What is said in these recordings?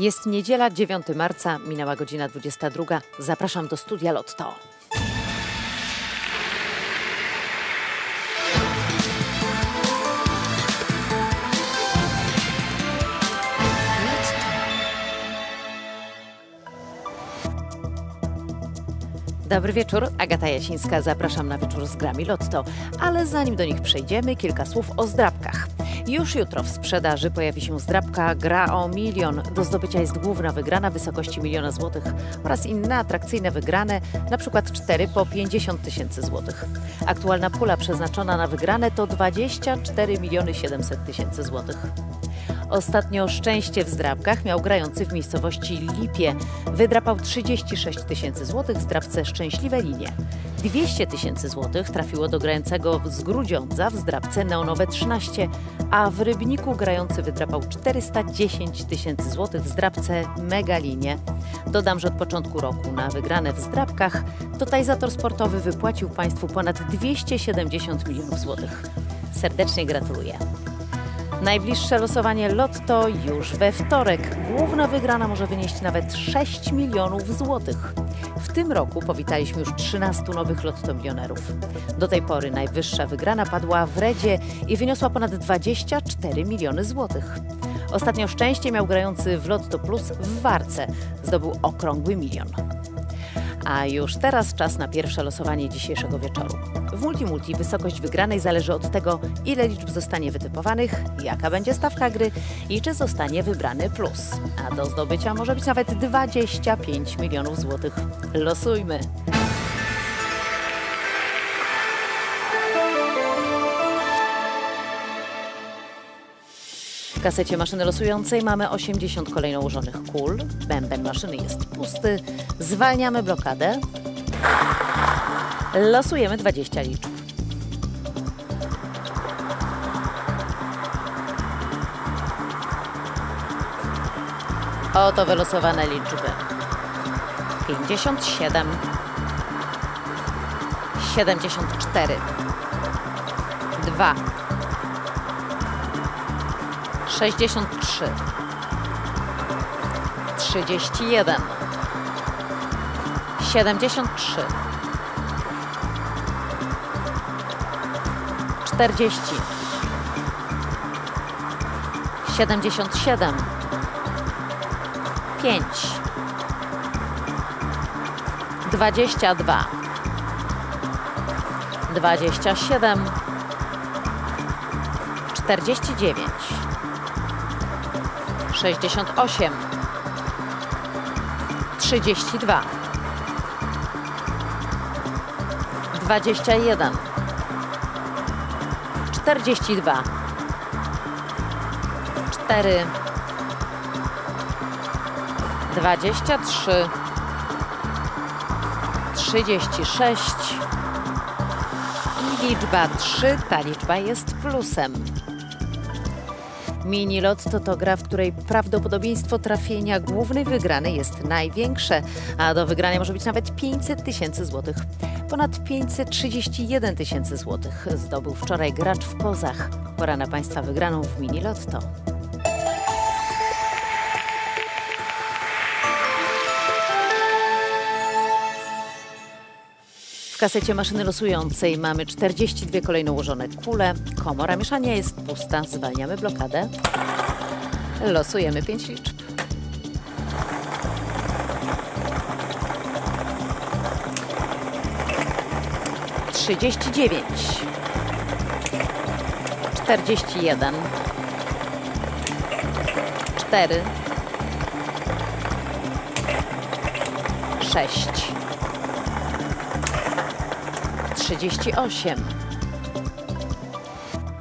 Jest niedziela, 9 marca, minęła godzina 22. Zapraszam do studia Lotto. Dobry wieczór, Agata Jasińska, zapraszam na wieczór z grami Lotto. Ale zanim do nich przejdziemy, kilka słów o zdrabkach. Już jutro w sprzedaży pojawi się zdrabka Gra o milion. Do zdobycia jest główna wygrana w wysokości miliona złotych oraz inne atrakcyjne wygrane, przykład 4 po 50 tysięcy złotych. Aktualna pula przeznaczona na wygrane to 24 miliony 700 tysięcy złotych. Ostatnio szczęście w zdrabkach miał grający w miejscowości Lipie. Wydrapał 36 tysięcy złotych w zdrabce Szczęśliwe Linie. 200 tysięcy złotych trafiło do grającego z Grudziądza w zdrabce Neonowe 13, a w Rybniku grający wydrapał 410 tysięcy złotych w zdrabce Megalinie. Dodam, że od początku roku na wygrane w zdrabkach totalizator sportowy wypłacił państwu ponad 270 milionów złotych. Serdecznie gratuluję. Najbliższe losowanie Lotto już we wtorek. Główna wygrana może wynieść nawet 6 milionów złotych. W tym roku powitaliśmy już 13 nowych Lotto milionerów. Do tej pory najwyższa wygrana padła w Redzie i wyniosła ponad 24 miliony złotych. Ostatnio szczęście miał grający w Lotto Plus w Warce. Zdobył okrągły milion. A już teraz czas na pierwsze losowanie dzisiejszego wieczoru. W Multimulti wysokość wygranej zależy od tego, ile liczb zostanie wytypowanych, jaka będzie stawka gry i czy zostanie wybrany plus. A do zdobycia może być nawet 25 milionów złotych. Losujmy! W kasecie maszyny losującej mamy 80 kolejno ułożonych kul. Bęben maszyny jest pusty. Zwalniamy blokadę. Losujemy 20 liczb. Oto wylosowane liczby. 57 74 2 63 31 73 40 77 5 22 27 49 68 32 21 42 4 23 36 i liczba 3, ta liczba jest plusem. Mini Lotto to gra, w której prawdopodobieństwo trafienia głównej wygranej jest największe, a do wygrania może być nawet 500 tysięcy złotych. Ponad 531 tysięcy złotych zdobył wczoraj gracz w Kozach. Pora na Państwa wygraną w Mini kasecie maszyny losującej mamy 42 kolejno ułożone kule. Komora mieszania jest pusta. Zwalniamy blokadę. Losujemy 5 liczb. Trzydzieści dziewięć, czterdzieści jeden, cztery, sześć. 38.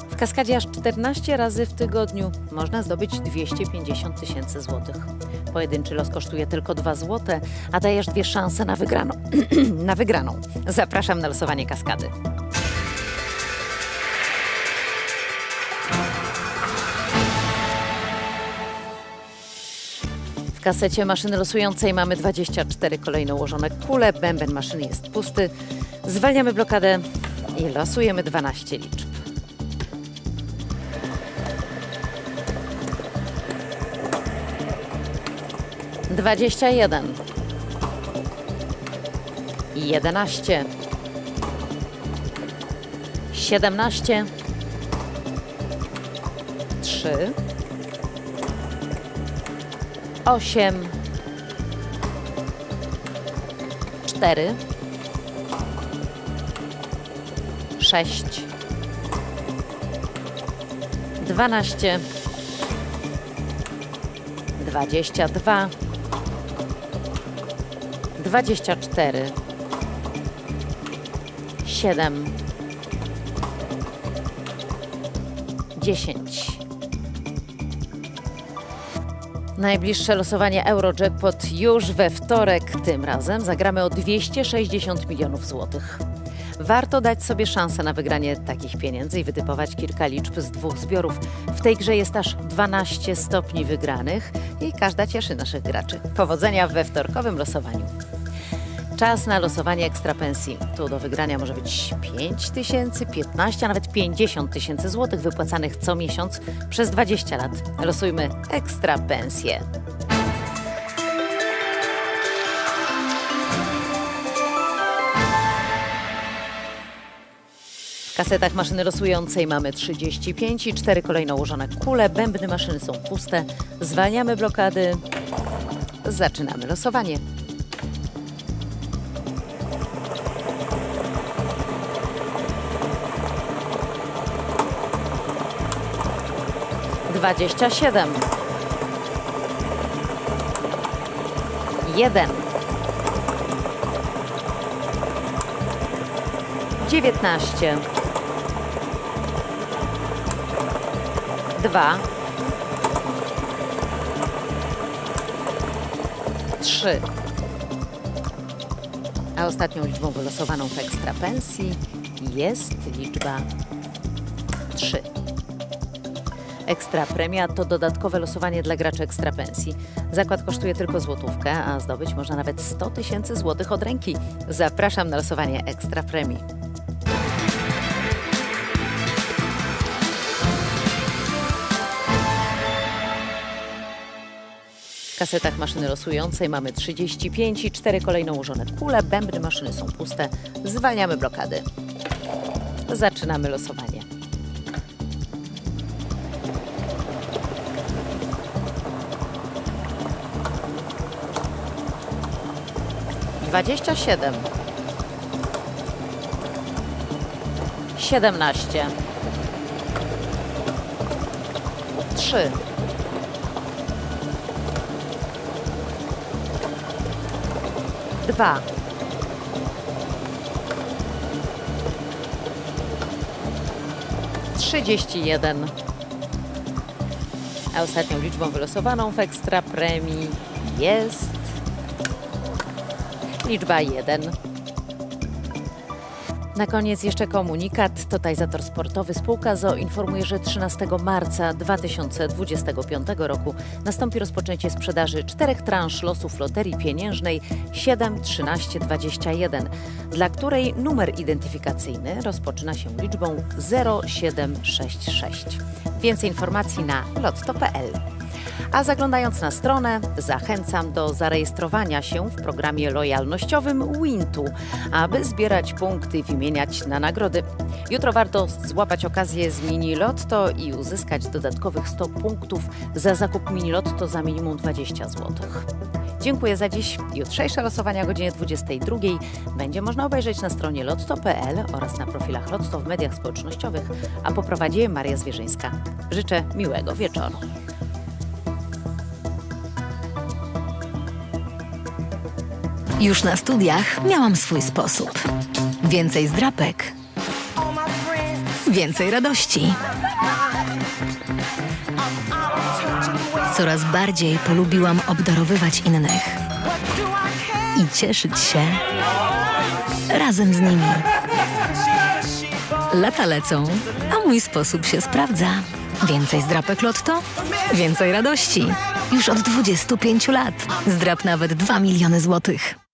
W kaskadzie aż 14 razy w tygodniu można zdobyć 250 tysięcy złotych. Pojedynczy los kosztuje tylko 2 złote, a dajesz dwie szanse na wygraną. na wygraną. Zapraszam na losowanie kaskady. W kasecie maszyny losującej mamy 24 kolejno ułożone kule. Bęben maszyny jest pusty. Zwalniamy blokadę i losujemy 12 liczb. 21, 11, 17, 3, 8, 4, 6, 12, 22, 24, 7, 10. Najbliższe losowanie Eurojackpot już we wtorek. Tym razem zagramy o 260 milionów złotych. Warto dać sobie szansę na wygranie takich pieniędzy i wytypować kilka liczb z dwóch zbiorów. W tej grze jest aż 12 stopni wygranych i każda cieszy naszych graczy. Powodzenia we wtorkowym losowaniu. Czas na losowanie ekstra pensji. Tu do wygrania może być 5 tysięcy, 15, a nawet 50 tysięcy złotych wypłacanych co miesiąc przez 20 lat. Losujmy ekstra kasetach maszyny losującej mamy 35 i 4 kolejno ułożone kule. Bębny maszyny są puste. Zwalniamy blokady. Zaczynamy losowanie. Dwadzieścia siedem. Jeden. Dziewiętnaście. Dwa. Trzy. A ostatnią liczbą wylosowaną w ekstra pensji jest liczba 3. Ekstra premia to dodatkowe losowanie dla graczy ekstra pensji. Zakład kosztuje tylko złotówkę, a zdobyć można nawet 100 tysięcy złotych od ręki. Zapraszam na losowanie ekstra premii. Kasetach maszyny losującej mamy 35 i 4 kolejno ułożone kule. Bębny maszyny są puste. Zwalniamy blokady. Zaczynamy losowanie. Dwadzieścia siedem. Siedemnaście. Trzy. Dwa. Trzydzieści jeden. A ostatnią liczbą wylosowaną w ekstra premii jest liczba jeden. Na koniec jeszcze komunikat. Totalizator Sportowy Spółka ZO informuje, że 13 marca 2025 roku nastąpi rozpoczęcie sprzedaży czterech transz losów loterii pieniężnej 7 13 21, dla której numer identyfikacyjny rozpoczyna się liczbą 0766. Więcej informacji na lotto.pl. A zaglądając na stronę, zachęcam do zarejestrowania się w programie lojalnościowym Wintu, aby zbierać punkty i wymieniać na nagrody. Jutro warto złapać okazję z mini lotto i uzyskać dodatkowych 100 punktów za zakup mini lotto za minimum 20 zł. Dziękuję za dziś. Jutrzejsze losowania o godzinie 22 będzie można obejrzeć na stronie lotto.pl oraz na profilach Lotto w mediach społecznościowych, a poprowadzi je Maria Zwierzyńska. Życzę miłego wieczoru. Już na studiach miałam swój sposób. Więcej zdrapek, więcej radości. Coraz bardziej polubiłam obdarowywać innych i cieszyć się razem z nimi. Lata lecą, a mój sposób się sprawdza. Więcej zdrapek Lotto, więcej radości. Już od 25 lat. Zdrap nawet 2 miliony złotych.